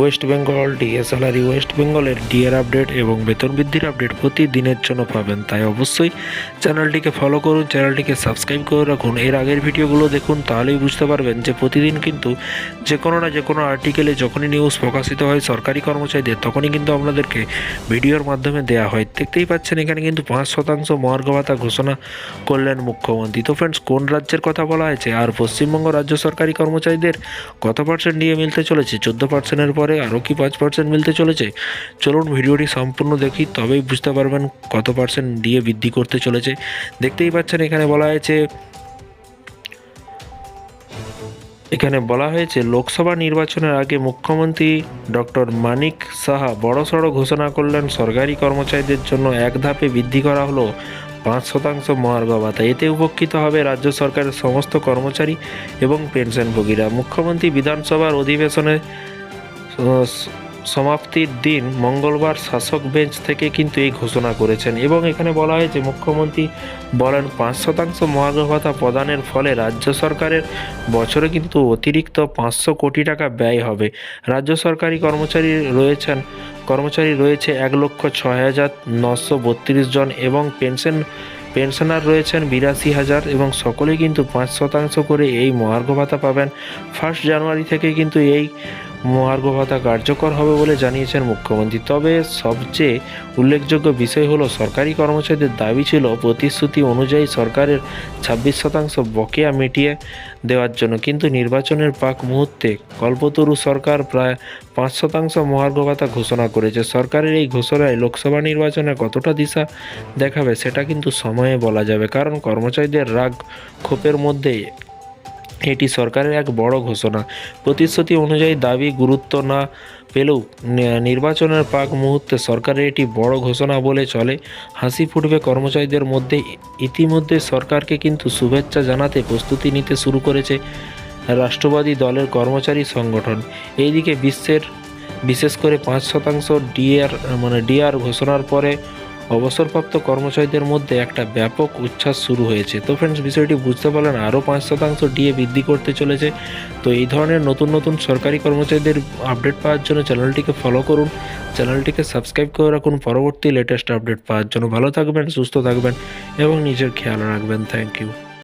West Bengal DA salary West বেঙ্গলের ডিএর update এবং বেতন বৃদ্ধির আপডেট প্রতিদিনের জন্য পাবেন। তাই অবশ্যই চ্যানেলটিকে ফলো করুন চ্যানেলটিকে সাবস্ক্রাইব করে রাখুন। এর আগের ভিডিওগুলো দেখুন, তাহলেই বুঝতে পারবেন যে প্রতিদিন কিন্তু যে কোনো না যে কোনো আর্টিকেলে যখনই নিউজ প্রকাশিত হয় সরকারি কর্মচারীদের, তখনই কিন্তু আপনাদেরকে ভিডিওর মাধ্যমে দেওয়া হয়। দেখতেই পাচ্ছেন, এখানে কিন্তু পাঁচ শতাংশ মহার্ঘ ভাতা ঘোষণা করলেন মুখ্যমন্ত্রী। তো ফ্রেন্ডস কোন রাজ্যের কথা বলা হয়েছে? আর পশ্চিমবঙ্গ রাজ্য সরকারি কর্মচারীদের কত পার্সেন্ট নিয়ে মিলতে চলেছে? চোদ্দ পার্সেন্টের পরে আরও কি পাঁচ পার্সেন্ট মিলতে চলেছে? চলুন ভিডিওটি সম্পূর্ণ দেখি, তবেই বুঝতে পারবেন কত পার্সেন্ট দিয়ে বৃদ্ধি করতে চলেছে। দেখতেই পাচ্ছেন এখানে বলা হয়েছে, এখানে বলা হয়েছে, লোকসভা নির্বাচনের আগে মুখ্যমন্ত্রী ডক্টর মানিক সাহা বড়সড় ঘোষণা করলেন, সরকারি কর্মচারীদের জন্য এক ধাপে বৃদ্ধি করা হলো পাঁচ শতাংশ মহার্ঘ ভাতা। এতে উপকৃত হবে রাজ্য সরকারের সমস্ত কর্মচারী এবং পেনশনভোগীরা। মুখ্যমন্ত্রী বিধানসভার অধিবেশনে সমাপ্তির দিন মঙ্গলবার শাসক বেঞ্চ থেকে কিন্তু এই ঘোষণা করেছেন এবং এখানে বলা হয়েছে মুখ্যমন্ত্রী বলেন পাঁচ শতাংশ মহার্ঘ ভাতা প্রদানের ফলে রাজ্য সরকারের বছরে কিন্তু অতিরিক্ত পাঁচশো কোটি টাকা ব্যয় হবে। রাজ্য সরকারি কর্মচারী রয়েছেন, কর্মচারী রয়েছে এক লক্ষ ছয় হাজার নশো বত্রিশ জন এবং পেনশন, পেনশনার রয়েছেন বিরাশি হাজার এবং সকলেই কিন্তু পাঁচ শতাংশ করে এই মহার্ঘ ভাতা পাবেন। ফার্স্ট জানুয়ারি থেকে কিন্তু এই মহার্ঘ ভাতা কার্যকর হবে বলে জানিয়েছেন মুখ্যমন্ত্রী। তবে সবচেয়ে উল্লেখযোগ্য বিষয় হলো, সরকারি কর্মচারীদের দাবি ছিল, প্রতিশ্রুতি অনুযায়ী সরকারের ছাব্বিশ শতাংশ বকেয়া মিটিয়ে দেওয়ার জন্য। কিন্তু নির্বাচনের পাক মুহূর্তে কল্পতরু সরকার প্রায় পাঁচ শতাংশ মহার্ঘ ভাতা ঘোষণা করেছে। সরকারের এই ঘোষণায় লোকসভা নির্বাচনে কতটা দিশা দেখাবে, সেটা কিন্তু সময়ে বলা যাবে। কারণ কর্মচারীদের রাগ ক্ষোভের মধ্যে এটি সরকারের এক বড় ঘোষণা। প্রতিশ্রুতি অনুযায়ী দাবি গুরুত্ব না পেলেও নির্বাচনের পাক মুহূর্তে সরকারের এটি বড় ঘোষণা বলে চলে। হাসি ফুটবে কর্মচারীদের মধ্যে। ইতিমধ্যে সরকারকে কিন্তু শুভেচ্ছা জানাতে প্রস্তুতি নিতে শুরু করেছে রাষ্ট্রবাদী দলের কর্মচারী সংগঠন। এইদিকে বিশ্বের বিশেষ করে পাঁচ শতাংশ ডিআর মানে ডিআর ঘোষণার পরে অবসরপ্রাপ্ত কর্মচারীদের মধ্যে একটা ব্যাপক উচ্ছ্বাস শুরু হয়েছে। তো ফ্রেন্ডস বিষয়টি বুঝতে পারলেন, আরও পাঁচ শতাংশ ডিএ বৃদ্ধি করতে চলেছে। তো এই ধরনের নতুন নতুন সরকারি কর্মচারীদের আপডেট পাওয়ার জন্য চ্যানেলটিকে ফলো করুন। চ্যানেলটিকে সাবস্ক্রাইব করে রাখুন। পরবর্তী লেটেস্ট আপডেট পাওয়ার জন্য ভালো থাকবেন, সুস্থ থাকবেন এবং নিজের খেয়াল রাখবেন। Thank you